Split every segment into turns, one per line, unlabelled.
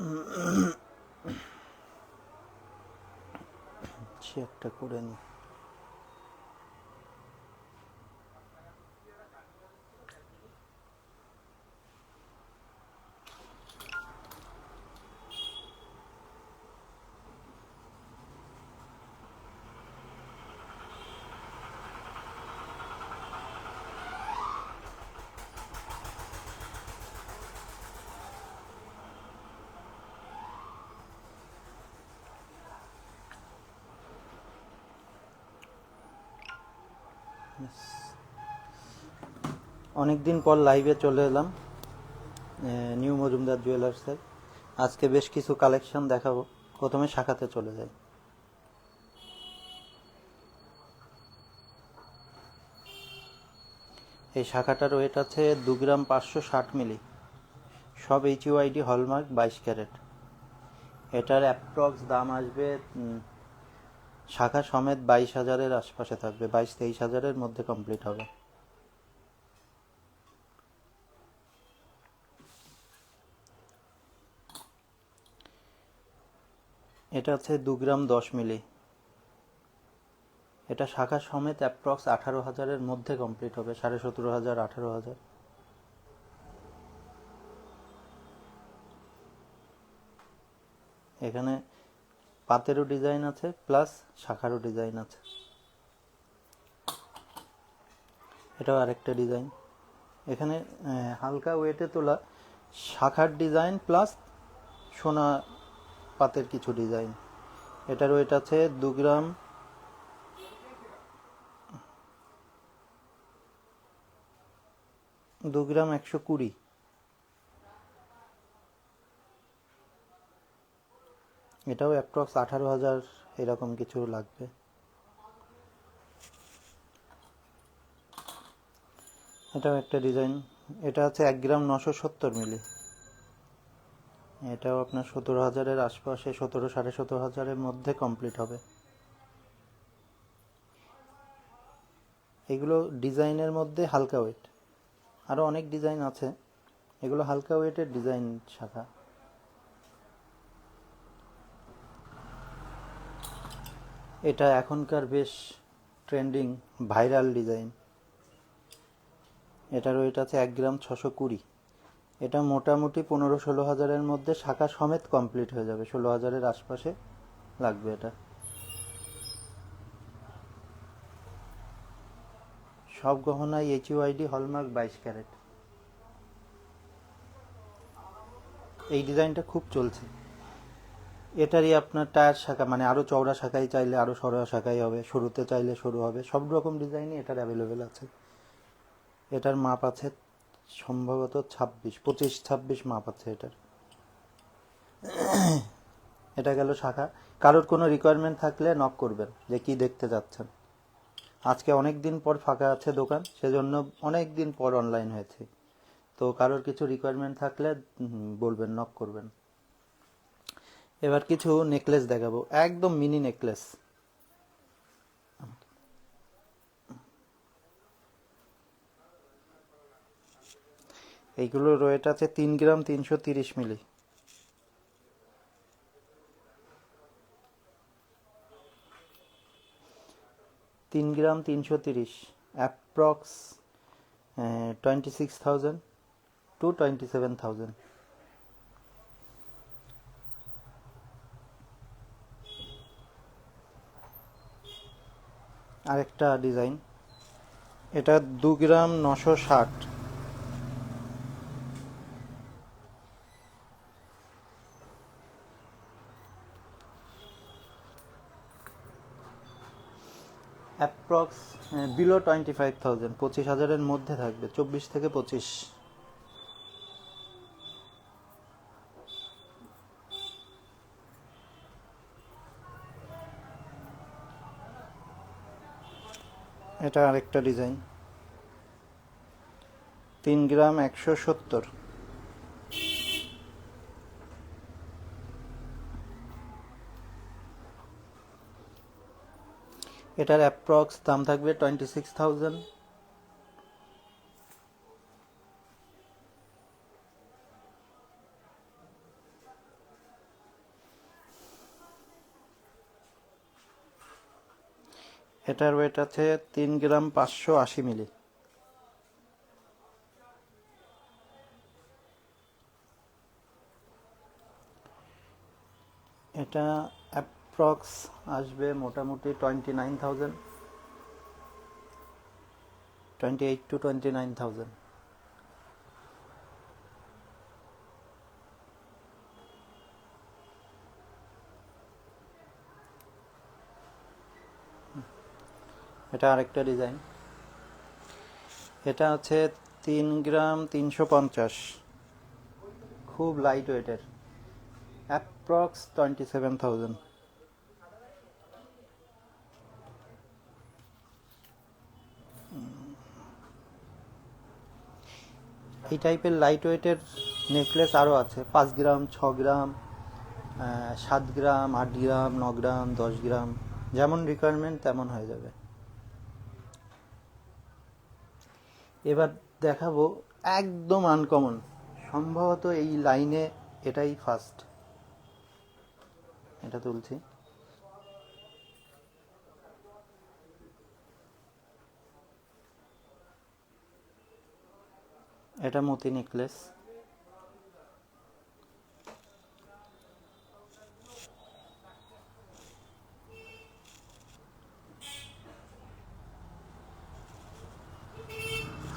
চেকটা করে নি। অনেক দিন পর লাইভে চলে এলাম নিউ মজুমদার জুয়েলার্সের আজকে বেশ কিছু কালেকশন দেখাবো। প্রথমে শাখাতে চলে যাই। এই শাখাটার ওয়েট আছে দু গ্রাম পাঁচশো ষাট মিলি। সব এইচ ইউআইডি হলমার্ক বাইশ ক্যারেট। এটার অ্যাপ্রক্স দাম আসবে শাখা সমেত বাইশ হাজারের আশপাশে থাকবে। বাইশ তেইশ হাজারের মধ্যে কমপ্লিট হবে। এটা হচ্ছে দু গ্রাম দশ মিলি। এটা শাখা সমেত অ্যাপ্রক্স আঠারো হাজারের মধ্যে কমপ্লিট হবে, সাড়ে সতেরো হাজার, আঠারো হাজার। এখানে পাতেরও ডিজাইন আছে প্লাস শাখারও ডিজাইন আছে। এটাও আরেকটা ডিজাইন এখানে হালকা ওয়েটে তোলা শাখার ডিজাইন প্লাস সোনা পাতের কিছু ডিজাইন। এটার ওয়েট আছে দু গ্রাম। দু গ্রাম একশো কুড়ি। এটাও অ্যাপ্রক্স আঠারো হাজার এরকম কিছু লাগবে। এটাও একটা ডিজাইন। এটা আছে এক গ্রাম নশো সত্তর মিলি। এটাও আপনার সতেরো হাজারের আশপাশে সতেরো, সাড়ে সতেরো হাজারের মধ্যে কমপ্লিট হবে। এগুলো ডিজাইনের মধ্যে হালকা ওয়েট আরও অনেক ডিজাইন আছে। এগুলো হালকা ওয়েটের ডিজাইন শাখা। এটা এখনকার বেশ ট্রেন্ডিং ভাইরাল ডিজাইন। এটার ওয়েট আছে এক গ্রাম ছশো কুড়ি। এটা মোটামুটি পনেরো ষোলো হাজারের মধ্যে শাখা সমেত কমপ্লিট হয়ে যাবে। ষোলো হাজারের আশপাশে লাগবে এটা। সব গহনাই এইচ ইউআইডি হলমার্ক বাইশ ক্যারেট। এই ডিজাইনটা খুব চলছে। এটারই আপনার টায়ার শাখা মানে আরও চওড়া শাখাই চাইলে আরও সরয়া শাখাই হবে, সরুতে চাইলে সরু হবে, সব রকম ডিজাইনই এটার অ্যাভেলেবেল আছে। এটার মাপ আছে সম্ভবত ছাব্বিশ, পঁচিশ, ছাব্বিশ মাপ আছে এটার। এটা গেল শাখা। কারোর কোনো রিকোয়ারমেন্ট থাকলে নক করবেন যে কি দেখতে যাচ্ছেন। আজকে অনেক দিন পর ফাঁকা আছে দোকান, সেজন্য অনেক দিন পর অনলাইন হয়েছে। তো কারোর কিছু রিকোয়ারমেন্ট থাকলে বলবেন নক করবেন। এবার কিছু নেকলেস দেখাবো। একদম মিনি নেকলেস এইগুলোর ওয়েট আছে তিন গ্রাম তিনশো তিরিশ মিলি। তিন গ্রাম তিনশো তিরিশ approx twenty six thousand to twenty seven thousand আরেকটা ডিজাইন, এটা দু গ্রাম নশো ষাট। Approx below twenty five thousand পঁচিশ হাজারের মধ্যে থাকবে, চব্বিশ থেকে পঁচিশ। এটা আরেকটা ডিজাইন। তিন গ্রাম একশো সত্তর। এটার অ্যাপ্রক্স দাম থাকবে টোয়েন্টি সিক্স থাউজেন্ড এটার ওয়েট আছে তিন গ্রাম পাঁচশো আশি মিলি। এটা অ্যাপ্রক্স আসবে মোটামুটি twenty nine thousand twenty eight to twenty nine thousand এটা আরেকটা ডিজাইন এটা হচ্ছে তিন গ্রাম তিনশো পঞ্চাশ। খুব লাইট ওয়েটের অ্যাপ্রক্স টোয়েন্টি সেভেন থাউজেন্ড এই টাইপের লাইট ওয়েটের নেকলেস আরও আছে। পাঁচ গ্রাম, ছ গ্রাম সাত গ্রাম, আট গ্রাম, ন গ্রাম, দশ গ্রাম, যেমন রিকোয়ারমেন্ট তেমন হয়ে যাবে। এবার দেখাবো একদম আনকমন সম্ভবত এই লাইনে এটাই ফার্স্ট এটা তুলছি। এটা মতি নেকলেস।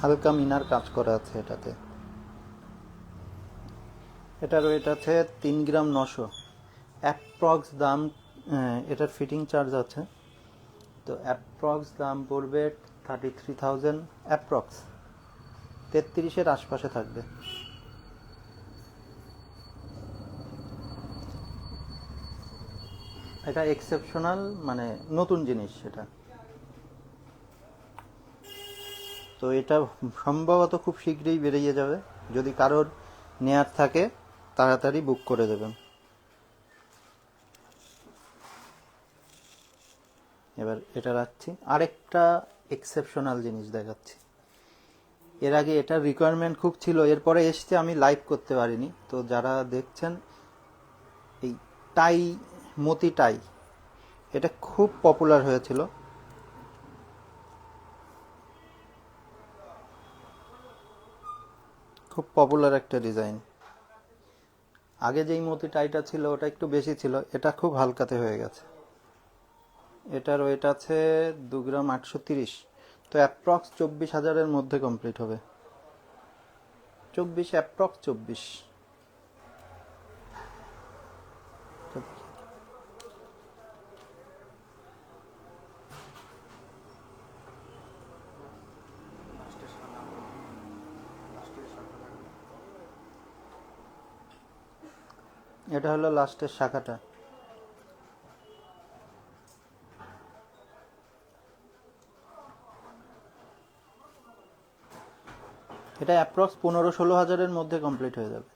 হালকা মিনার কাজ করা আছে এটাতে। এটার ওয়েট আছে তিন গ্রাম নশো। অ্যাপ্রক্স দাম এটার ফিটিং চার্জ আছে। তো অ্যাপ্রক্স দাম পড়বে থার্টি থ্রি থাউজেন্ড অ্যাপ্রক্স তেত্রিশের আশপাশে থাকবে। এটা এক্সেপশনাল মানে নতুন জিনিস সেটা। তো এটা সম্ভবত খুব শীঘ্রই বেরিয়ে যাবে। যদি কারোর নেয়ার থাকে, তাড়াতাড়ি বুক করে দেবেন। এবার এটা রাখছি। আরেকটা এক্সেপশনাল জিনিস দেখাচ্ছি। এর আগে এটার রিকোয়ারমেন্ট খুব ছিল, এরপরে এসছে আমি লাইভ করতে পারিনি। তো যারা দেখছেন, এই টাই, মতি টাই, এটা খুব পপুলার হয়েছিল। খুব পপুলার একটা ডিজাইন আগে যেই মতি টাইটা ছিল, ওটা একটু বেশি ছিল, এটা খুব হালকাতে হয়ে গেছে। এটার ওয়েট আছে দু গ্রাম আটশো তিরিশ। তো অ্যাপ্রক্স চব্বিশ হাজারের মধ্যে কমপ্লিট হবে। চব্বিশ অ্যাপ্রক্স চব্বিশ। এটা হলো লাস্টের শাখাটা। এটা অ্যাপ্রক্স পনেরো ষোলো হাজারের মধ্যে কমপ্লিট হয়ে যাবে।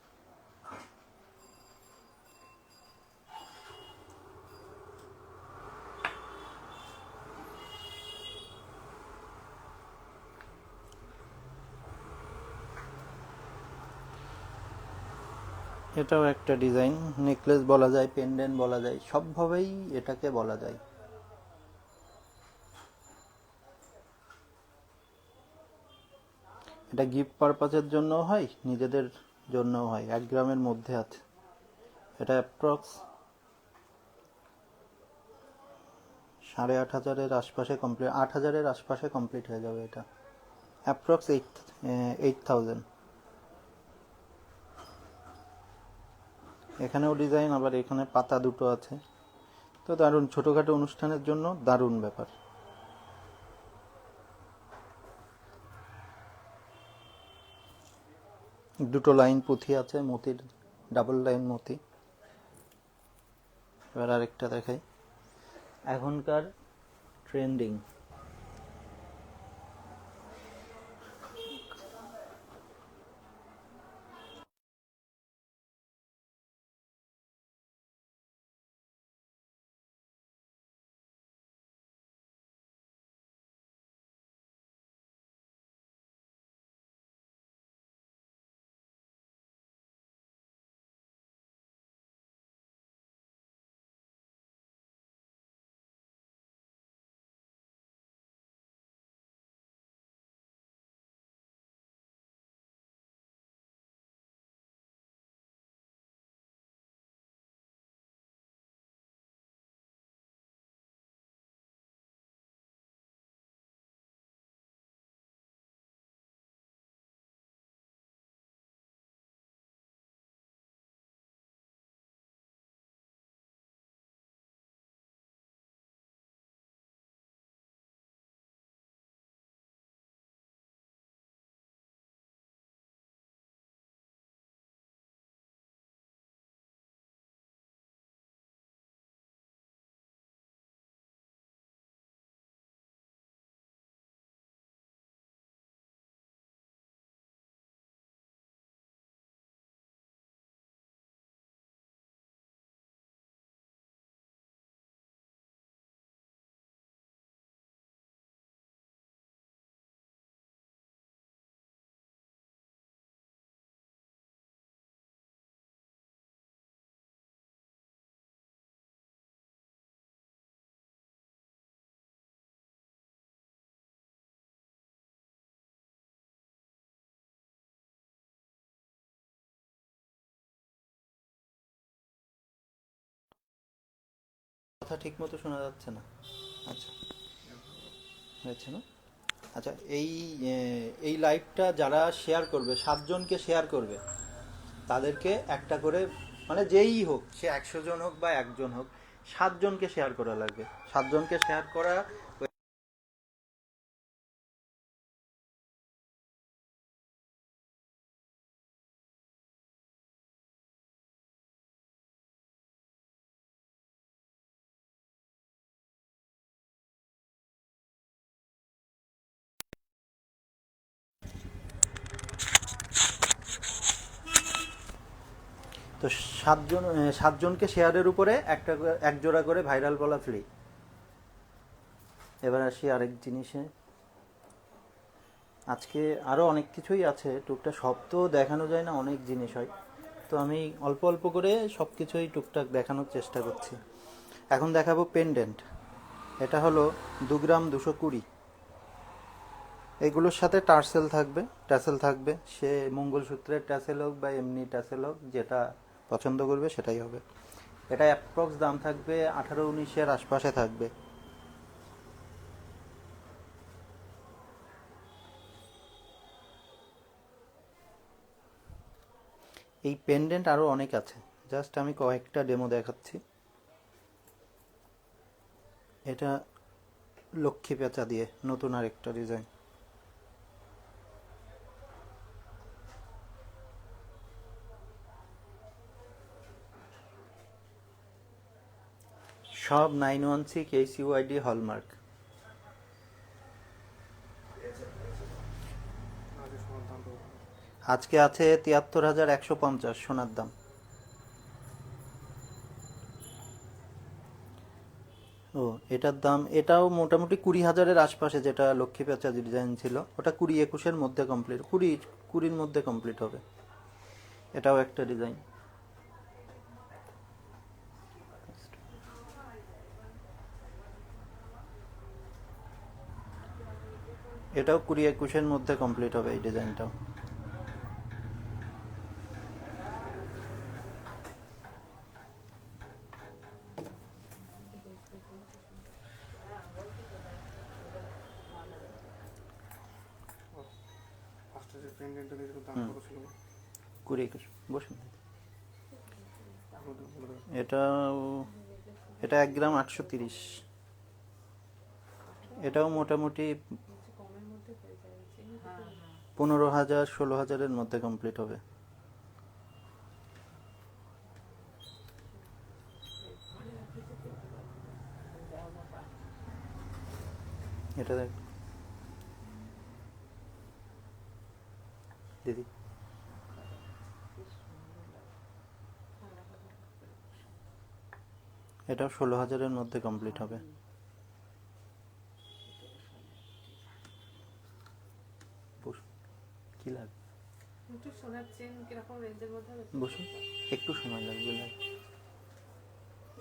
এটাও একটা ডিজাইন নেকলেস বলা যায় পেন্ডেন্ট বলা যায়, সবভাবেই এটাকে বলা যায়। এটা গিফট পারপাসের জন্য হয়, নিজেদের জন্যও হয়, এক গ্রামের মধ্যে আছে। এটা অ্যাপ্রক্স সাড়ে আট হাজারের আশপাশে কমপ্লিট আট হাজারের আশপাশে কমপ্লিট হয়ে যাবে এটা। অ্যাপ্রক্স এইট এইট থাউজেন্ড এখানেও ডিজাইন আবার এখানে পাতা দুটো আছে। তো দারুণ, ছোটোখাটো অনুষ্ঠানের জন্য দারুণ ব্যাপার। দুটো লাইন পুঁথি আছে মতির ডাবল লাইন মতি। এবার আরেকটা দেখাই। এখনকার ট্রেন্ডিং কথা ঠিক মতো শোনা যাচ্ছে না। আচ্ছা। হয়েছে না? আচ্ছা এই এই লাইভটা যারা শেয়ার করবে, সাতজনকে শেয়ার করবে, তাদেরকে একটা করে মানে যেই হোক, সে একশো জন হোক বা একজন হোক, সাতজনকে শেয়ার করা লাগবে। সাতজনকে শেয়ার করা তো সাতজন সাতজনকে শেয়ারের উপরে একটা এক জোড়া করে ভাইরাল বলা ফ্রি এবার আসি আরেক জিনিসে। আজকে আরও অনেক কিছুই আছে, টুকটাক সব তো দেখানো যায় না, অনেক জিনিস হয়। তো আমি অল্প অল্প করে সব কিছুই টুকটাক দেখানোর চেষ্টা করছি। এখন দেখাবো পেন্ডেন্ট এটা হলো দু গ্রাম দুশো কুড়ি। এগুলোর সাথে টার্সেল থাকবে ট্যাসেল থাকবে। সে মঙ্গলসূত্রের ট্যাসেল হোক বা এমনি ট্যাসেল হোক, যেটা পছন্দ করবে, সেটাই হবে। এটা অ্যাপ্রক্স দাম থাকবে আঠারো উনিশের আশপাশে থাকবে। এই পেন্ডেন্ট আরও অনেক আছে। জাস্ট আমি কয়েকটা ডেমো দেখাচ্ছি। এটা লক্ষ্মী পেঁচা দিয়ে নতুন আরেকটা ডিজাইন সব nine one six H UID hallmark. আজকে আছে তিয়াত্তর হাজার একশো পঞ্চাশ সোনার দাম। ও, এটার দাম, এটাও মোটামুটি কুড়ি হাজারের আশপাশে যেটা লক্ষ্মী পেঁচা ডিজাইন ছিল, ওটা কুড়ি একুশের মধ্যে কমপ্লিট কুড়ি, কুড়ির মধ্যে কমপ্লিট হবে। এটাও একটা ডিজাইন। এটাও কুড়ি একুশের মধ্যে কমপ্লিট হবে এই ডিজাইনটাও কুড়ি বসুন।
বলে দাও, বলে দাও।
এটা এটা এক গ্রাম আটশো তিরিশ। এটাও মোটামুটি পনেরো হাজার, ষোলো হাজারের মধ্যে কমপ্লিট হবে। এটা দেখ। দিদি। এটাও ষোলো হাজারের মধ্যে কমপ্লিট হবে বসুন কি লাগবে
একটু চেন কীরকম রেঞ্জের মধ্যে হবে?
বসুন একটু সময় লাগবে লাগবে।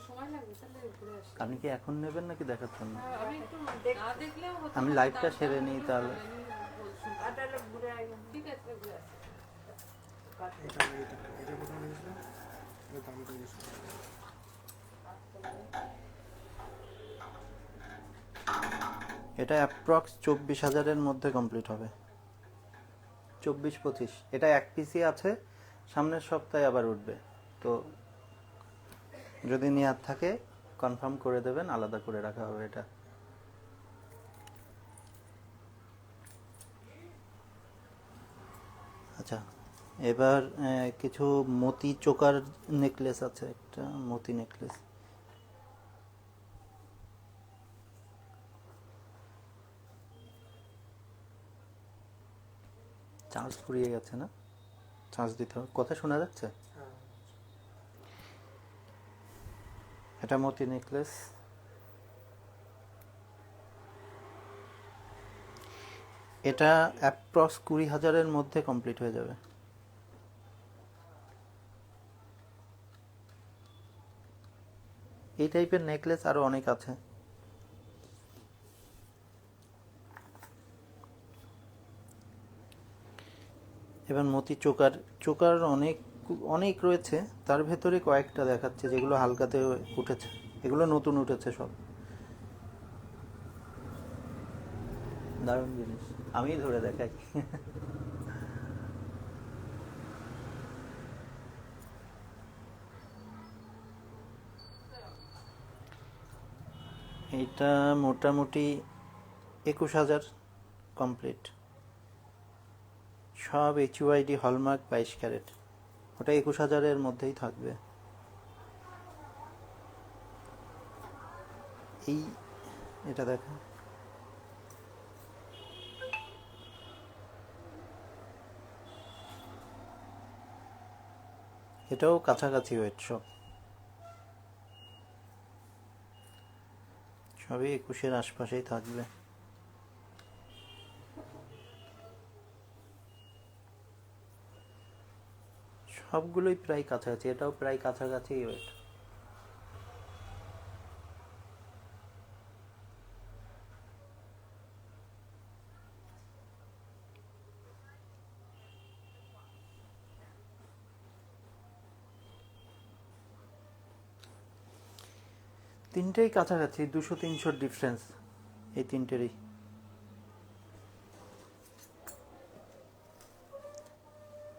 সময় লাগবে তাহলে ঘুরে আসি
আপনি কি এখন নেবেন নাকি দেখার জন্য
আমি একটু না দেখলেও
আমি লাইভটা সেরে নিই তাহলে।
আমি বলছি। আর তাহলে ঘুরে আসলাম। ঠিক আছে ঘুরে আসি
এটা এটা এটা কত নিয়েছিল এটা দাম কত
এটা অ্যাপ্রক্স চব্বিশ হাজারের মধ্যে কমপ্লিট হবে চব্বিশ পঁচিশ। এটা এক পিসি আছে, সামনের সপ্তাহে আবার উঠবে। তো যদি নেওয়ার থাকে, কনফার্ম করে দেবেন, আলাদা করে রাখা হবে এটা। আচ্ছা এবার কিছু মতি চোকার নেকলেস আছে, একটা মতি নেকলেস চার্জ ফুরিয়ে গেছে না? চার্জ দিতে হবে। কথা শোনা যাচ্ছে? এটা মতি নেকলেস। এটা অ্যাপ্রক্স কুড়ি হাজারের মধ্যে কমপ্লিট হয়ে যাবে। এই টাইপের নেকলেস আরও অনেক আছে। এবার মতি চোকার চোকার অনেক অনেক রয়েছে। তার ভেতরে কয়েকটা দেখাচ্ছে যেগুলো হালকাতে উঠেছে। এগুলো নতুন উঠেছে সব। দারুণ জিনিস। আমি ধরে দেখাই। এটা মোটামুটি একুশ হাজার কমপ্লিট। সব এইচইউআইডি হলমার্ক বাইশ ক্যারেট। ওটা একুশ হাজারের মধ্যেই থাকবে। এই, এটা দেখো। এটাও কাছাকাছি ওয়েট সব। সবই একুশের আশপাশেই থাকবে। সবগুলোই প্রায় কাছাকাছি এটাও প্রায় কাছাকাছি ওয়েট। তিনটেই কাছাকাছি দুশো তিনশোর ডিফারেন্স এই তিনটেরই।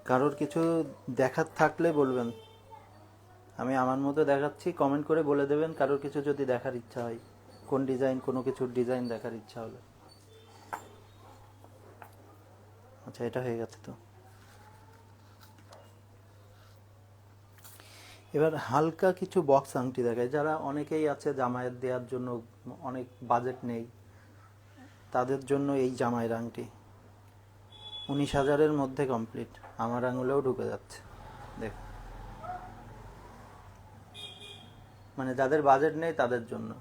কারোর কিছু দেখার থাকলে বলবেন। আমি আমার মতো দেখাচ্ছি কমেন্ট করে বলে দেবেন কারোর কিছু যদি দেখার ইচ্ছা হয়। কোন ডিজাইন কোনো কিছুর ডিজাইন দেখার ইচ্ছা হলে। আচ্ছা এটা হয়ে গেছে তো। এবার হালকা কিছু বক্স আংটি দেখায় যারা অনেকেই আছে জামাইয়ের দেওয়ার জন্য অনেক বাজেট নেই, তাদের জন্য এই জামাইয়ের আংটি। উনিশ হাজারের মধ্যে কমপ্লিট আমার আঙুলেও ঢুকে যাচ্ছে। দেখ। মানে যাদের বাজেট নেই, তাদের জন্য।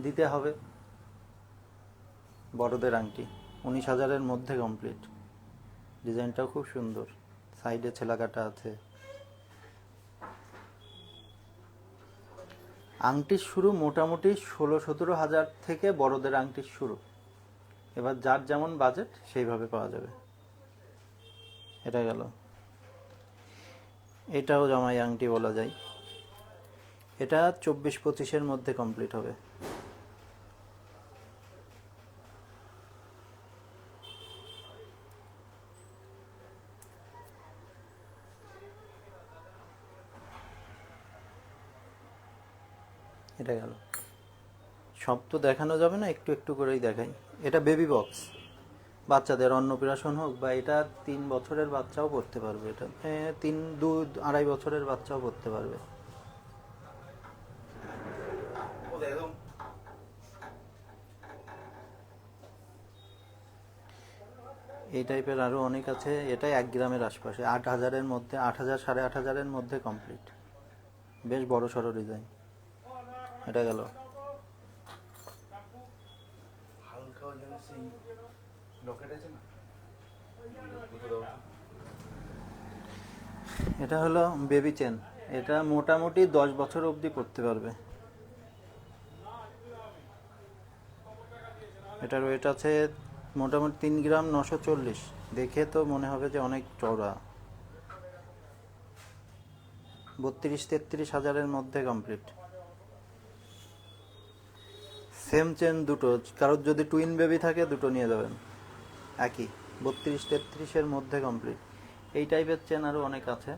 দিতে হবে। বড়দের আংটি। উনিশ হাজারের মধ্যে কমপ্লিট ডিজাইনটাও খুব সুন্দর। সাইডে ছেলাকাটা আছে। আংটির শুরু মোটামুটি ষোলো সতেরো হাজার থেকে বড়দের আংটির শুরু। এবার যার যেমন বাজেট সেইভাবে পাওয়া যাবে। এটা গেল। এটাও জামাই আংটি বলা যায়। এটা চব্বিশ পঁচিশের মধ্যে কমপ্লিট হবে। এটা গেল। সব তো দেখানো যাবে না, একটু একটু করেই দেখাই। এটা বেবি বক্স বাচ্চাদের অন্নপ্রাশন হোক বা এটা তিন বছরের বাচ্চাও পড়তে পারবে, এটা তিন, দু, আড়াই বছরের বাচ্চাও পড়তে পারবে। এই টাইপের আরও অনেক আছে, এটাই এক গ্রামের আশপাশে, আট হাজারের মধ্যে, আট হাজার, সাড়ে আট হাজারের মধ্যে কমপ্লিট বেশ বড় সড়ো ডিজাইন এটা গেল।
হালকা
এটা হলো বেবি চেন এটা মোটামুটি দশ বছর অবধি পড়তে পারবে। এটার ওয়েট আছে মোটামুটি তিন গ্রাম নশো চল্লিশ। দেখে তো মনে হবে যে অনেক চওড়া। বত্রিশ, তেত্রিশ হাজারের মধ্যে কমপ্লিট সেম চেন দুটো। কারোর যদি টুইন বেবি থাকে দুটো নিয়ে যাবেন। একই, বত্রিশ, তেত্রিশের মধ্যে কমপ্লিট এই টাইপের চেন আরও অনেক আছে।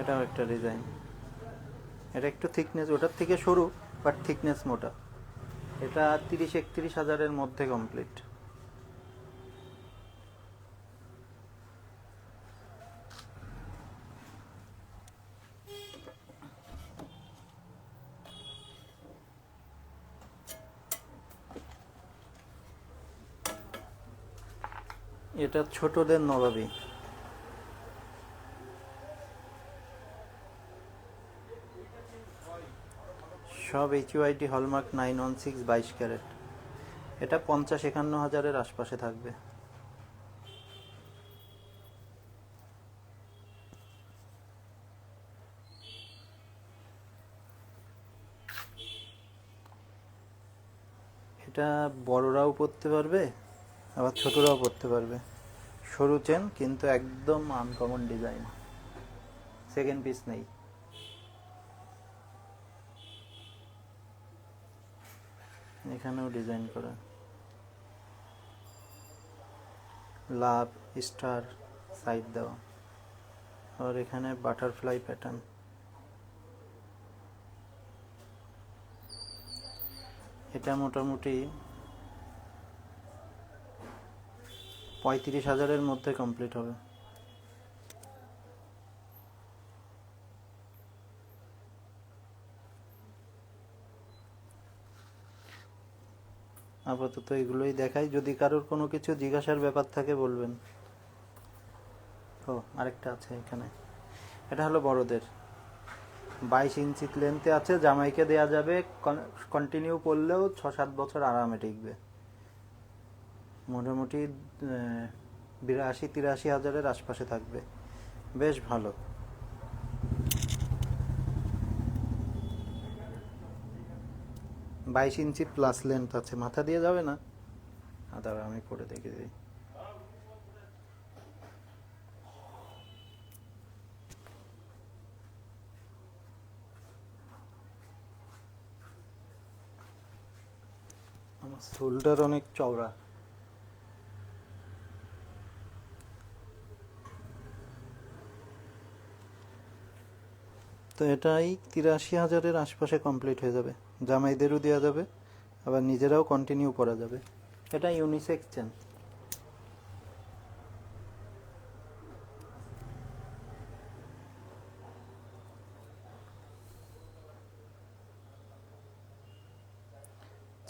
এটাও একটা ডিজাইন এটা একটু থিকনেস ওটার থেকে সরু বাট থিকনেস মোটা। এটা তিরিশ, একত্রিশ হাজারের মধ্যে কমপ্লিট এটা ছোটদের নবাবী। সব HUID hallmark nine one six বাইশ ক্যারেট। এটা পঞ্চাশ একান্ন হাজারের আশপাশে থাকবে। এটা বড়রাও পরতে পারবে, আবার ছোটরাও পরতে পারবে। সরু চেন, কিন্তু একদম আনকমন ডিজাইন সেকেন্ড পিস নেই। এখানেও ডিজাইন করা। লাভ স্টার সাইড দেওয়া। আর এখানে বাটারফ্লাই প্যাটার্ন এটা মোটামুটি পঁয়ত্রিশ হাজারের মধ্যে কমপ্লিট হবে। আপাতত এগুলোই দেখাই। যদি কারোর কোনো কিছু জিজ্ঞাসার ব্যাপার থাকে বলবেন। ও, আরেকটা আছে এখানে। এটা হলো বড়দের। বাইশ ইঞ্চি লেন্থে আছে, জামাইকে দেয়া যাবে। কন্টিনিউ করলেও ছ সাত বছর আরামে টিকবে। মোটামুটি বিরাশি তিরাশি হাজারের আশপাশে থাকবে। বেশ ভালো। বাইশ ইঞ্চি প্লাস লেন্থ আছে। মাথা দিয়ে যাবে না? আ, দাঁড়া আমি পরে দেখে দিই। আমার শোল্ডার অনেক চওড়া। তো এটাই তিরাশি হাজারের আশপাশে কমপ্লিট হয়ে যাবে। জামাইদেরও দেওয়া যাবে, আবার নিজেরাও কন্টিনিউ করা যাবে। এটা ইউনিসেক্স চেন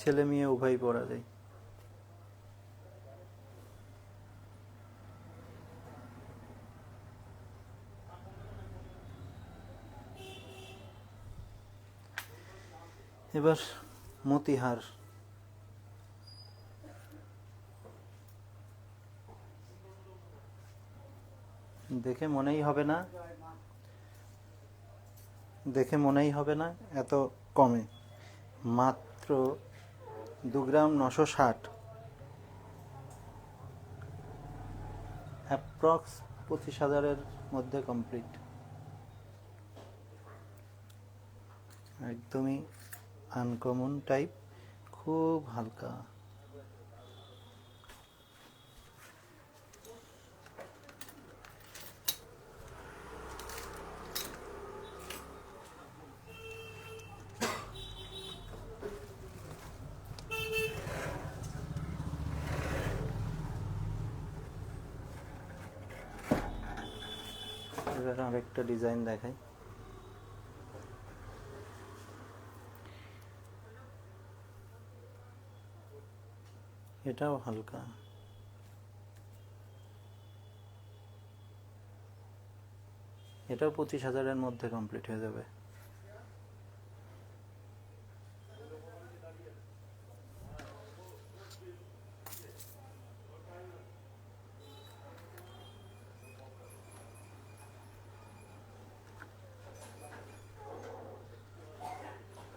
ছেলে মেয়ে উভয় পরা যায়। এবার মতিহার। দেখে মনেই হবে না। দেখে মনেই হবে না এত কমে। মাত্র দু গ্রাম নশো ষাট। অ্যাপ্রক্স পঁচিশ হাজারের মধ্যে কমপ্লিট। একদমই আনকমন টাইপ খুব হালকা। আরেকটা ডিজাইন দেখাই। এটাও হালকা। এটাও পঁচিশ হাজারের মধ্যে কমপ্লিট হয়ে যাবে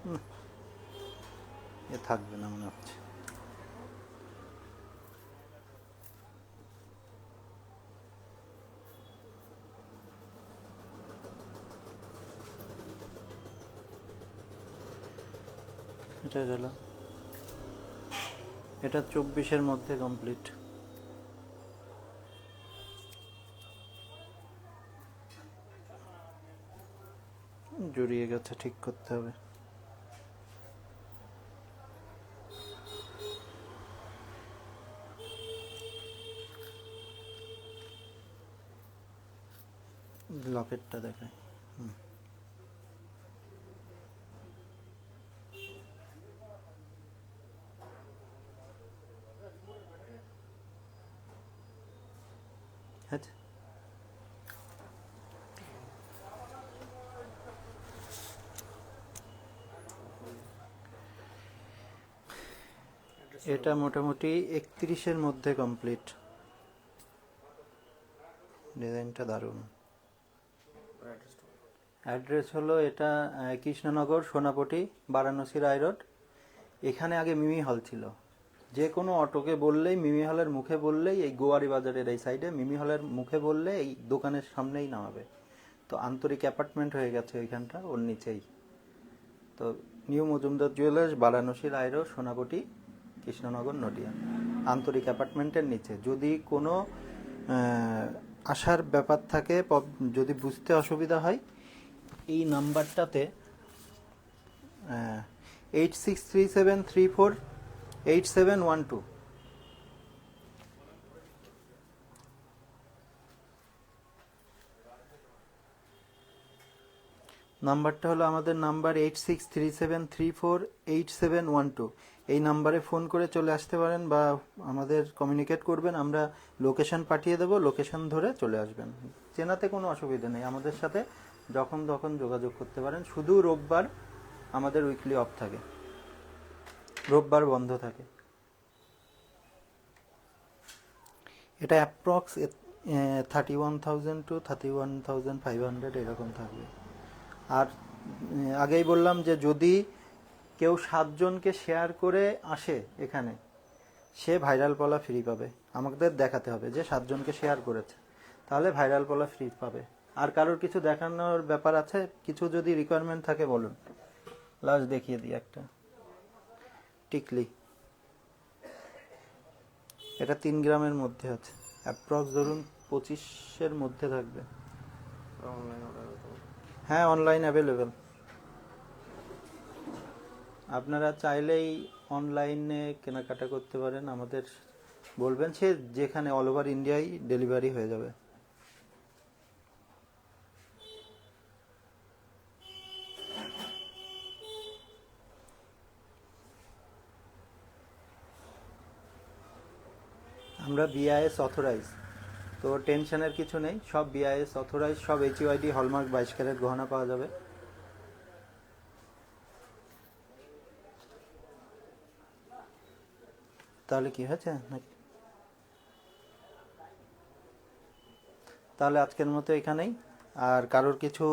হুম। এ থাকবে না মনে হচ্ছে এটা গেল। এটা চব্বিশের মধ্যে কমপ্লিট জড়িয়ে গেছে ঠিক করতে হবে। লকেটটা দেখায় হুম। আচ্ছা এটা মোটামুটি একত্রিশের মধ্যে কমপ্লিট। ডিজাইনটা দারুণ। অ্যাড্রেস হলো এটা কৃষ্ণনগর, সোনাপটি, বারাণসী রায় রোড। এখানে আগে মিমি হল ছিল। যে কোনো অটোকে বললেই, মিমি হলের মুখে বললেই, এই গোয়ারি বাজারের এই সাইডে মিমি হলের মুখে বললে এই দোকানের সামনেই নামাবে। তো আন্তরিক অ্যাপার্টমেন্ট হয়ে গেছে ওইখানটা, ওর নিচেই। তো নিউ মজুমদার জুয়েলার্স, বারাণসী রায়রো সোনাপটি। কৃষ্ণনগর, নদিয়া। আন্তরিক অ্যাপার্টমেন্টের নিচে। যদি কোনো আসার ব্যাপার থাকে যদি বুঝতে অসুবিধা হয়, এই নাম্বারটাতে eight six three seven three four eight seven one two. নাম্বারটা হলো আমাদের number eight six three seven three four eight seven one two. এই নাম্বারে ফোন করে চলে আসতে পারেন বা আমাদের কমিউনিকেট করবেন, আমরা লোকেশন পাঠিয়ে দেবো লোকেশন ধরে চলে আসবেন। চেনাতে কোনো অসুবিধা নেই। আমাদের সাথে যখন তখন যোগাযোগ করতে পারেন। শুধু রোববার আমাদের উইকলি অফ থাকে। রোববার বন্ধ থাকে। এটা approx thirty one thousand to thirty one thousand five hundred এরকম থাকবে। আর আগেই বললাম যে যদি কেউ সাতজনকে শেয়ার করে আসে এখানে সে ভাইরাল পলা ফ্রি পাবে। আমাদের দেখাতে হবে যে সাতজনকে শেয়ার করেছে তাহলে ভাইরাল পলা ফ্রি পাবে। আর কারোর কিছু দেখানোর ব্যাপার আছে কিছু যদি রিকোয়ারমেন্ট থাকে বলুন। লাস্ট দেখিয়ে দিই একটা। টিকলি এটা তিন গ্রামের মধ্যে আছে। অ্যাপ্রক্স ধরুন পঁচিশের মধ্যে থাকবে। হ্যাঁ অনলাইন অ্যাভেলেবেল আপনারা চাইলেই অনলাইনে কেনাকাটা করতে পারেন। আমাদের বলবেন সে যেখানে অল ওভার ইন্ডিয়ায় ডেলিভারি হয়ে যাবে। আমরা বিআইএস অথরাইজ তো টেনশনের কিছু নেই। সব বিআইএস অথরাইজ সব এইচইউআইডি হলমার্ক বাইশ ক্যারেট গহনা পাওয়া যাবে। তাহলে কি হয়েছে নাকি? তাহলে আজকের মতো এখানেই। আর কারোর কিছু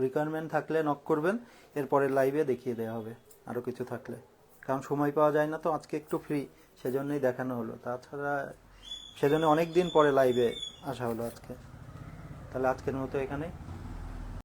রিকোয়ারমেন্ট থাকলে নক করবেন, এরপরে লাইভে দেখিয়ে দেওয়া হবে আরও কিছু থাকলে। কারণ সময় পাওয়া যায় না তো, আজকে একটু ফ্রি সেজন্যই দেখানো হলো। তাছাড়া সেজন্য অনেক দিন পরে লাইভে আসা হলো আজকে। তাহলে আজকের মতো এখানেই।